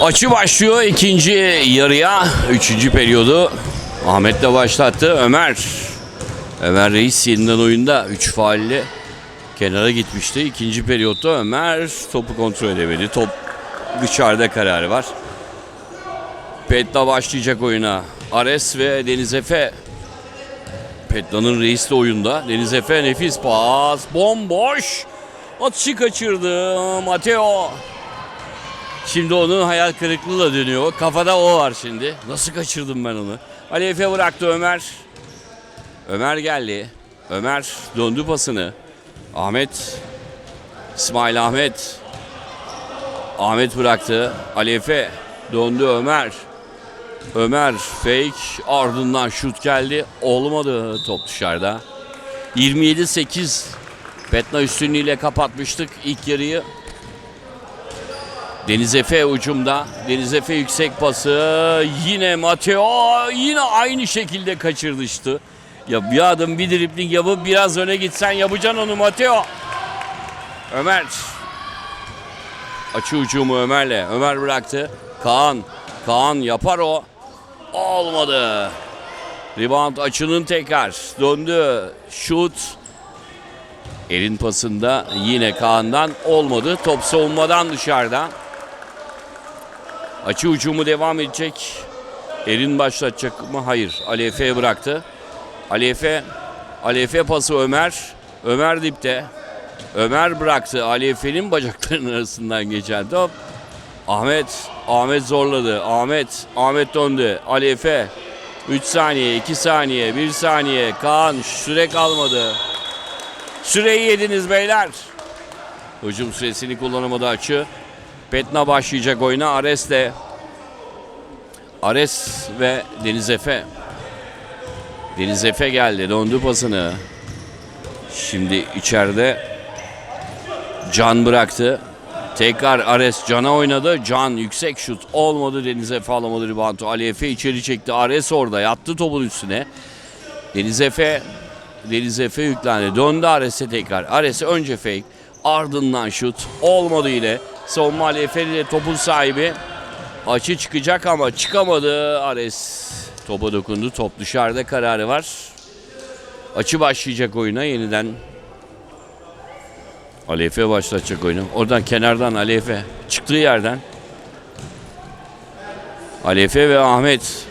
Açı başlıyor ikinci yarıya. Üçüncü periyodu Ahmet'le başlattı. Ömer. Ömer Reis yeniden oyunda. Üç faalle kenara gitmişti. İkinci periyotta Ömer topu kontrol edemedi. Top dışarıda kararı var. Petla başlayacak oyuna. Ares ve Deniz Efe. Petla'nın reis de oyunda. Deniz Efe nefis pas. Bomboş. Atışı kaçırdı. Mateo. Şimdi onun hayal kırıklığıyla dönüyor. Kafada o var şimdi. Nasıl kaçırdım ben onu? Ali Efe bıraktı Ömer. Ömer geldi. Ömer döndü pasını. Ahmet. İsmail Ahmet. Ahmet bıraktı. Ali Efe döndü Ömer. Ömer fake ardından şut geldi. Olmadı top dışarıda. 27-8 Petna üstünlüğüyle kapatmıştık ilk yarıyı. Deniz Efe ucumda. Deniz Efe yüksek pası. Yine Mateo yine aynı şekilde kaçırmıştı. Ya bir adım bir dribling yapıp biraz öne gitsen yapacaksın onu Mateo. Ömer. Açı ucumu Ömer'le. Ömer bıraktı. Kaan. Kaan yapar o. Olmadı. Rebound açının tekrar. Döndü. Şut. Elin pasında yine Kaan'dan olmadı. Top savunmadan dışarıda. Açı ucumu devam edecek. Erin başlatacak mı? Hayır. Ali Efe'ye bıraktı. Ali Efe, Ali Efe pası Ömer. Ömer dipte. Ömer bıraktı. Ali Efe'nin bacaklarının arasından geçen top. Ahmet, Ahmet zorladı. Ahmet, Ahmet döndü. Ali Efe. 3 saniye, 2 saniye, 1 saniye. Kaan süre kalmadı. Süreyi yediniz beyler. Hücum süresini kullanamadı açı. Petna başlayacak oyuna Ares'le. Ares ve Deniz Efe. Deniz Efe geldi. Döndü pasını. Şimdi içeride Can bıraktı. Tekrar Ares Can'a oynadı. Can yüksek şut olmadı. Deniz Efe alamadı ribantu. Ali Efe içeri çekti. Ares orada yattı topun üstüne. Deniz Efe Deniz Efe yüklendi. Döndü Ares'e tekrar. Ares önce fake. Ardından şut. Olmadı yine. Savunma Ali Efe ile topun sahibi. Açı çıkacak ama çıkamadı. Ares topa dokundu. Top dışarıda kararı var. Açı başlayacak oyuna yeniden. Ali Efe başlatacak oyunu. Oradan kenardan Ali Efe. Çıktığı yerden. Ali Efe ve Ahmet.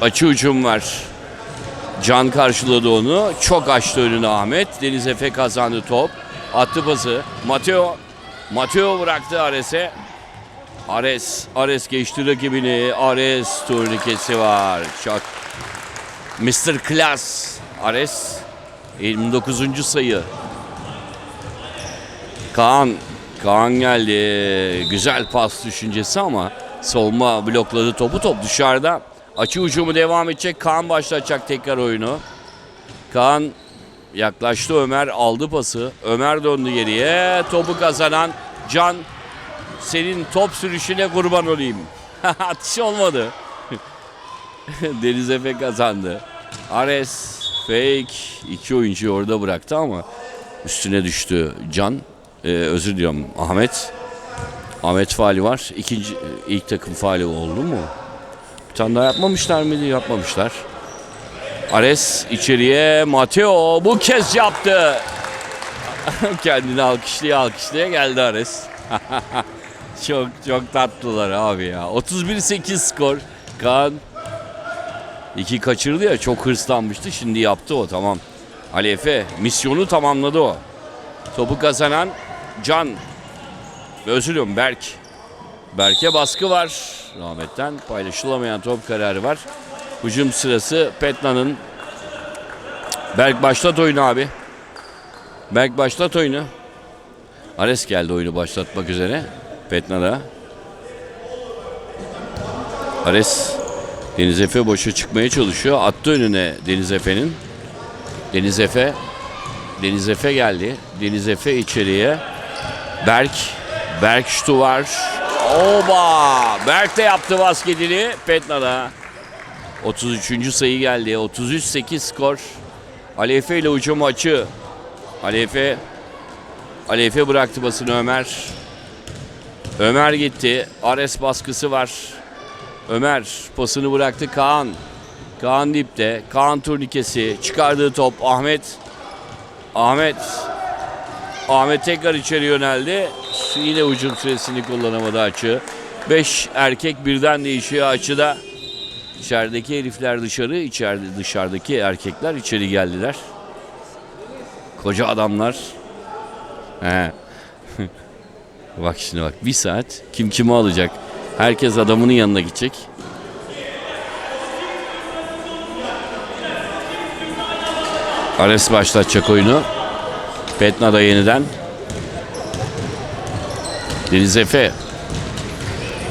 Açı ucum var. Can karşıladı onu. Çok açtı önünü Ahmet. Deniz Efe kazandı top. Attı pası. Mateo. Mateo bıraktı Ares'e. Ares. Ares geçti rakibini. Ares turnikesi var. Çok. Mr. Class. Ares. 29. sayı. Kaan. Kaan geldi. Güzel pas düşüncesi ama savunma blokladı topu. Top dışarıda. Açı ucumu devam edecek. Kaan başlatacak tekrar oyunu. Kaan yaklaştı Ömer aldı pası. Ömer döndü geriye. Topu kazanan Can. Senin top sürüşüne kurban olayım. Atış olmadı. Deniz Efe kazandı. Ares fake iki oyuncuyu orada bıraktı ama üstüne düştü Can. Ee, özür diliyorum Ahmet. Ahmet faali var. İkinci ilk takım faali oldu mu? Bir tane daha yapmamışlar mıydı? Yapmamışlar. Ares içeriye Mateo bu kez yaptı. Kendini alkışlaya alkışlaya geldi Ares. çok çok tatlılar abi ya. 31-8 skor. Kaan iki kaçırdı ya çok hırslanmıştı. Şimdi yaptı o tamam. Ali Efe misyonu tamamladı o. Topu kazanan Can. Özür diliyorum Berk. Berk'e baskı var. Rahmetten paylaşılamayan top kararı var. Hücum sırası Petna'nın. Berk başlat oyunu abi. Berk başlat oyunu. Ares geldi oyunu başlatmak üzere. Petna'da. Ares Deniz Efe boşa çıkmaya çalışıyor. Attı önüne Deniz Efe'nin. Deniz Efe Deniz Efe geldi. Deniz Efe içeriye. Berk. Berk şutu var. Oba! Berk de yaptı basketini. Petna'da. 33. sayı geldi. 33-8 skor. Ali Efe ile ucum açı. Ali Efe Ali Efe bıraktı basını Ömer. Ömer gitti. Ares baskısı var. Ömer pasını bıraktı Kaan. Kaan dipte. Kaan turnikesi. Çıkardığı top Ahmet. Ahmet. Ahmet tekrar içeri yöneldi. Yine ucun süresini kullanamadı açı. 5 erkek birden değişiyor açıda. İçerideki herifler dışarı, içeride dışarıdaki erkekler içeri geldiler. Koca adamlar. He. bak şimdi bak bir saat kim kimi alacak? Herkes adamının yanına gidecek. Ares başlatacak oyunu. Petna da yeniden. Deniz Efe.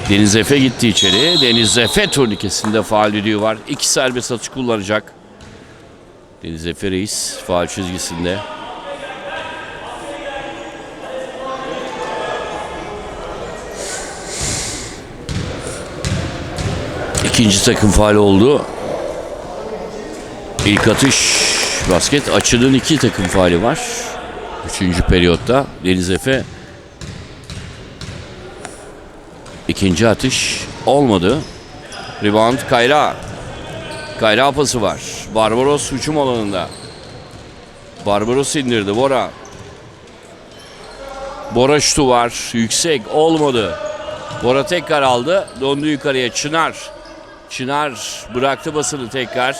Deniz Efe gitti içeri. Deniz Efe turnikesinde faal düdüğü var. İki serbest atış kullanacak. Deniz Efe Reis faal çizgisinde. İkinci takım faal oldu. İlk atış basket açının iki takım faali var. Üçüncü periyotta Deniz Efe ikinci atış olmadı. Rebound Kayra. Kayra pası var. Barbaros hücum alanında. Barbaros indirdi Bora. Bora şutu var. Yüksek olmadı. Bora tekrar aldı. Döndü yukarıya Çınar. Çınar bıraktı basını tekrar.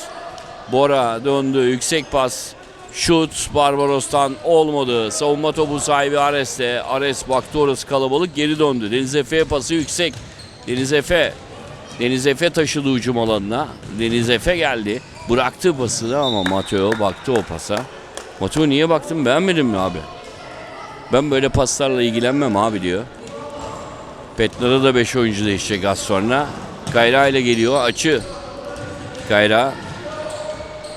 Bora döndü. Yüksek pas. Şut Barbaros'tan olmadı. Savunma topu sahibi Ares'te. Ares baktı orası kalabalık geri döndü. Deniz Efe'ye pası yüksek. Deniz Efe. Deniz Efe taşıdı hücum alanına. Deniz Efe geldi. Bıraktı pasını ama Mateo baktı o pasa. Mateo niye baktın beğenmedin mi abi? Ben böyle paslarla ilgilenmem abi diyor. Petla'da da 5 oyuncu değişecek az sonra. Kayra ile geliyor açı. Kayra.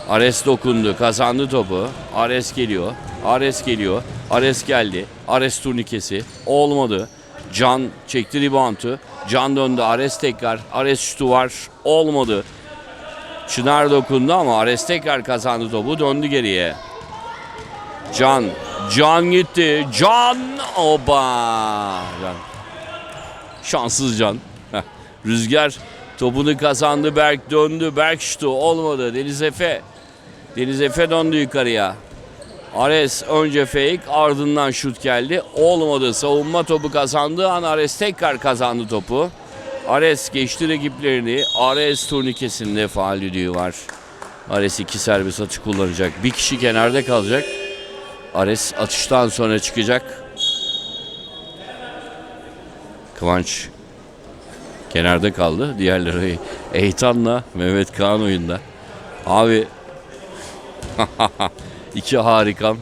Ares dokundu. Kazandı topu. Ares geliyor. Ares geliyor. Ares geldi. Ares turnikesi. Olmadı. Can çekti reboundu. Can döndü. Ares tekrar. Ares şutu var. Olmadı. Çınar dokundu ama Ares tekrar kazandı topu. Döndü geriye. Can. Can gitti. Can. Oba. Can. Şanssız Can. Rüzgar topunu kazandı. Berk döndü. Berk şutu olmadı. Deniz Efe. Deniz Efe döndü yukarıya. Ares önce fake ardından şut geldi. Olmadı. Savunma topu kazandığı an Ares tekrar kazandı topu. Ares geçti rakiplerini. Ares turnikesinde faal düdüğü var. Ares iki serbest atış kullanacak. Bir kişi kenarda kalacak. Ares atıştan sonra çıkacak. Kıvanç kenarda kaldı. Diğerleri Eytan'la Mehmet Kaan oyunda. Abi iki harikam.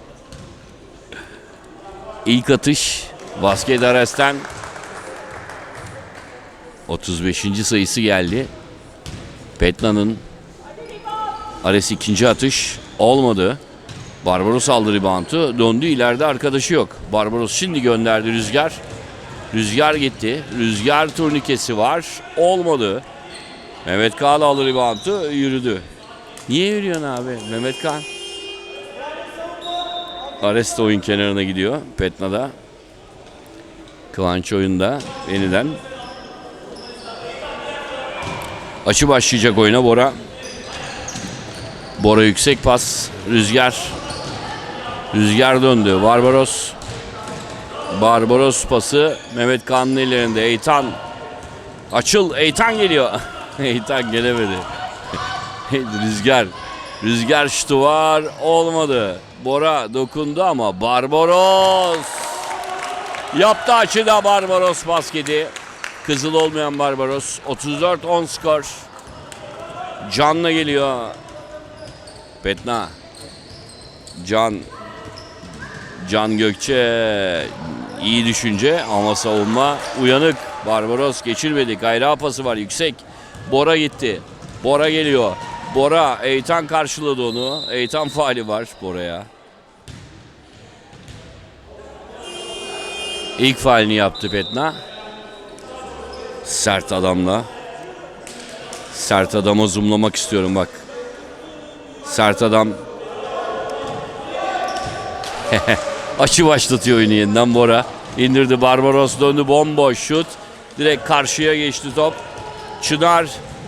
İlk atış basket Ares'ten 35. sayısı geldi. Petna'nın Ares ikinci atış olmadı. Barbaros aldı reboundu. Döndü ileride arkadaşı yok. Barbaros şimdi gönderdi Rüzgar. Rüzgar gitti. Rüzgar turnikesi var. Olmadı. Mehmet Kaan aldı reboundu. Yürüdü. Niye yürüyorsun abi? Mehmet Kaan. Ares oyun kenarına gidiyor. Petna'da. Kıvanç oyunda. Yeniden. Açı başlayacak oyuna Bora. Bora yüksek pas. Rüzgar. Rüzgar döndü. Barbaros. Barbaros pası Mehmet Kanlı ellerinde. Eytan. Açıl. Eytan geliyor. Eytan gelemedi. Rüzgar. Rüzgar şutu var. Olmadı. Bora dokundu ama Barbaros. Yaptı açıda Barbaros basketi. Kızıl olmayan Barbaros. 34-10 skor. Can'la geliyor. Petna. Can. Can Gökçe. iyi düşünce ama savunma uyanık. Barbaros geçirmedi. Gayra pası var yüksek. Bora gitti. Bora geliyor. Bora Eytan karşıladı onu. Eytan faali var Bora'ya. İlk faalini yaptı Petna. Sert adamla. Sert adama zoomlamak istiyorum bak. Sert adam. Açı başlatıyor oyunu yeniden Bora. indirdi Barbaros döndü bomboş şut. Direkt karşıya geçti top. Çınar,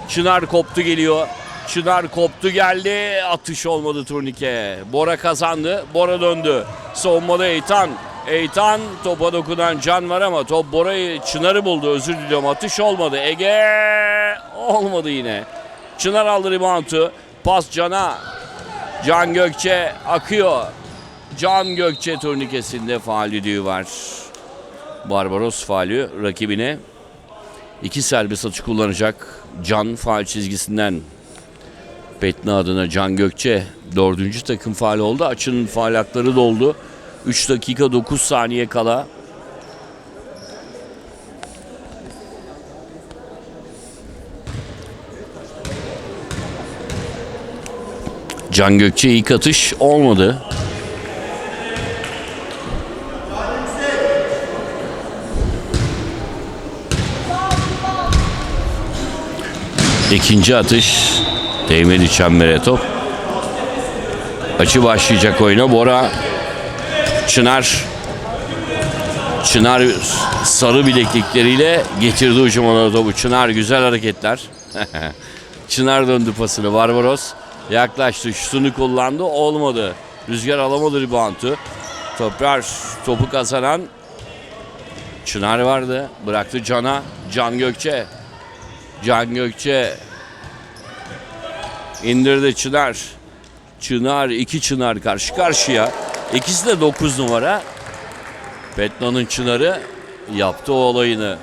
Çınar koptu geliyor. Çınar koptu geldi. Atış olmadı turnike. Bora kazandı. Bora döndü. Savunmada Eytan. Eytan topa dokunan Can var ama top Bora'yı Çınar'ı buldu. Özür diliyorum. Atış olmadı. Ege olmadı yine. Çınar aldı reboundu. Pas Can'a. Can Gökçe akıyor. Can Gökçe turnikesinde faal düdüğü var. Barbaros faali rakibine iki serbest atış kullanacak. Can faal çizgisinden Petna adına Can Gökçe dördüncü takım faal oldu. Açının faal doldu. 3 dakika 9 saniye kala Can Gökçe ilk atış olmadı. İkinci atış değmedi çembere top. Açı başlayacak oyuna. Bora Çınar Çınar sarı bileklikleriyle getirdi ucumana topu. Çınar güzel hareketler. Çınar döndü pasını. Barbaros yaklaştı. Şutunu kullandı. Olmadı. Rüzgar alamadı reboundu. Toplar topu kazanan Çınar vardı. Bıraktı Can'a. Can Gökçe. Can Gökçe indirdi Çınar. Çınar iki Çınar karşı karşıya. İkisi de 9 numara. Petna'nın Çınar'ı yaptı o olayını.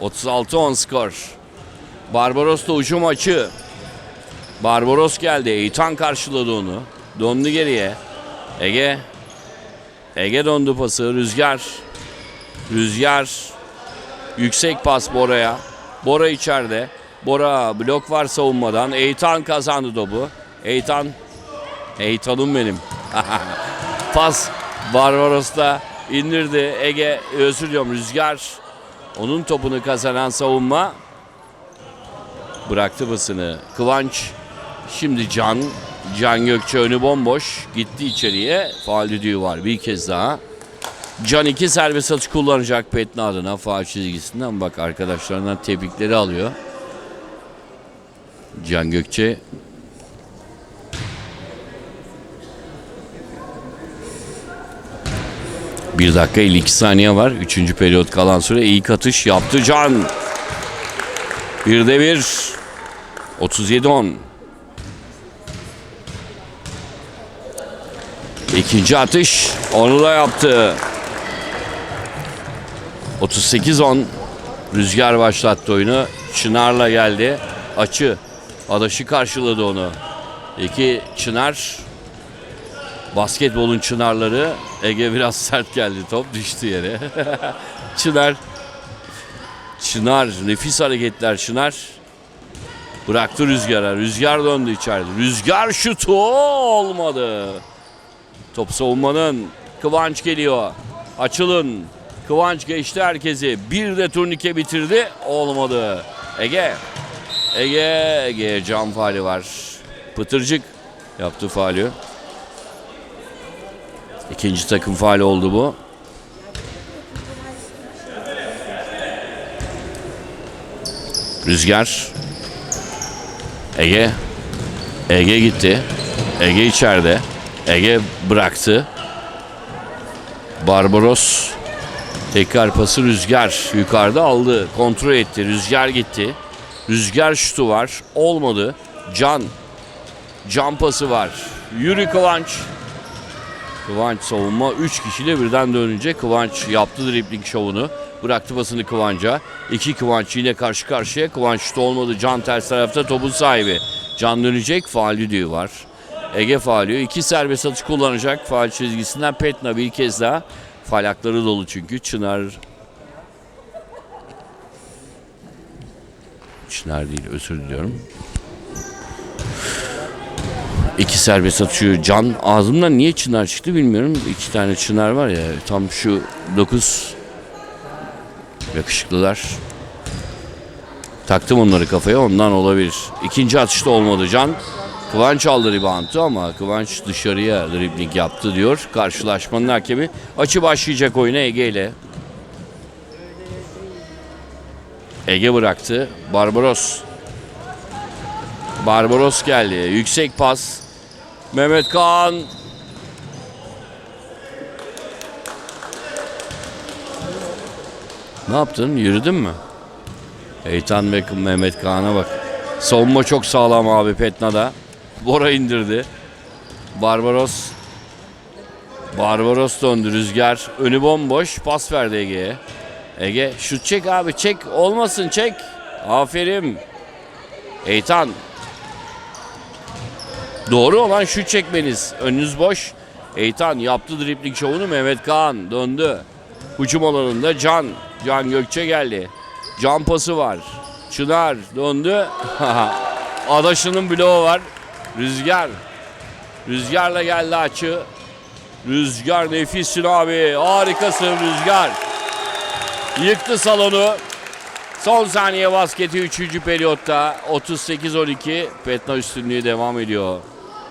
36-10 skor. Barbaros da ucum açı. Barbaros geldi. Eytan karşıladı onu. Döndü geriye. Ege. Ege döndü pası. Rüzgar. Rüzgar. Yüksek pas Bora'ya. Bora içeride. Bora blok var savunmadan. Eytan kazandı topu. Eytan. Eytan'ım benim. pas Barbaros'ta indirdi. Ege özür diliyorum Rüzgar. Onun topunu kazanan savunma. Bıraktı basını. Kıvanç. Şimdi Can. Can Gökçe önü bomboş. Gitti içeriye. Faal düdüğü var bir kez daha. Can iki serbest atış kullanacak Petna adına faal çizgisinden. Bak arkadaşlarından tebrikleri alıyor. Can Gökçe Bir dakika 52 saniye var. Üçüncü periyot kalan süre. İlk atış yaptı Can. Bir de bir. 37-10. İkinci atış. Onu da yaptı. 38-10. Rüzgar başlattı oyunu. Çınar'la geldi. Açı. Adaşı karşıladı onu. İki Çınar. Basketbolun çınarları. Ege biraz sert geldi top. Düştü yere. Çınar. Çınar. Nefis hareketler Çınar. Bıraktı Rüzgar'a. Rüzgar döndü içeride. Rüzgar şutu olmadı. Top savunmanın. Kıvanç geliyor. Açılın. Kıvanç geçti herkesi. Bir de turnike bitirdi. Olmadı. Ege. Ege. Ege cam faali var. Pıtırcık yaptı faali. İkinci takım faali oldu bu. Rüzgar. Ege. Ege gitti. Ege içeride. Ege bıraktı. Barbaros tekrar pası Rüzgar yukarıda aldı. Kontrol etti. Rüzgar gitti. Rüzgar şutu var. Olmadı. Can. Can pası var. Yürü Kıvanç. Kıvanç savunma 3 kişiyle birden dönünce Kıvanç yaptı dribling şovunu. Bıraktı basını Kıvanç'a. İki Kıvanç yine karşı karşıya. Kıvanç şut olmadı. Can ters tarafta topun sahibi. Can dönecek. Faal düdüğü var. Ege faali. İki serbest atış kullanacak. Faal çizgisinden Petna bir kez daha. Faal hakları dolu çünkü. Çınar Çınar değil özür diliyorum. İki serbest atışıyor. Can ağzımdan niye çınar çıktı bilmiyorum. İki tane çınar var ya tam şu dokuz yakışıklılar. Taktım onları kafaya ondan olabilir. İkinci atışta olmadı Can. Kıvanç aldı reboundu ama Kıvanç dışarıya dribbling yaptı diyor. Karşılaşmanın hakemi. Açı başlayacak oyuna Ege ile. Ege bıraktı. Barbaros. Barbaros geldi. Yüksek pas. Mehmet Kaan. Ne yaptın? Yürüdün mü? Eytan ve Mehmet Kaan'a bak. Savunma çok sağlam abi Petna'da. Bora indirdi. Barbaros. Barbaros döndü rüzgar. Önü bomboş. Pas verdi Ege'ye. Ege şut çek abi çek. Olmasın çek. Aferin. Eytan. Doğru olan şut çekmeniz. Önünüz boş. Eytan yaptı dripling şovunu. Mehmet Kaan döndü. Hücum alanında Can. Can Gökçe geldi. Can pası var. Çınar döndü. Adaşının bloğu var. Rüzgar. Rüzgarla geldi açı. Rüzgar nefissin abi. Harikasın Rüzgar. Yıktı salonu. Son saniye basketi 3. periyotta 38-12 Petna üstünlüğü devam ediyor.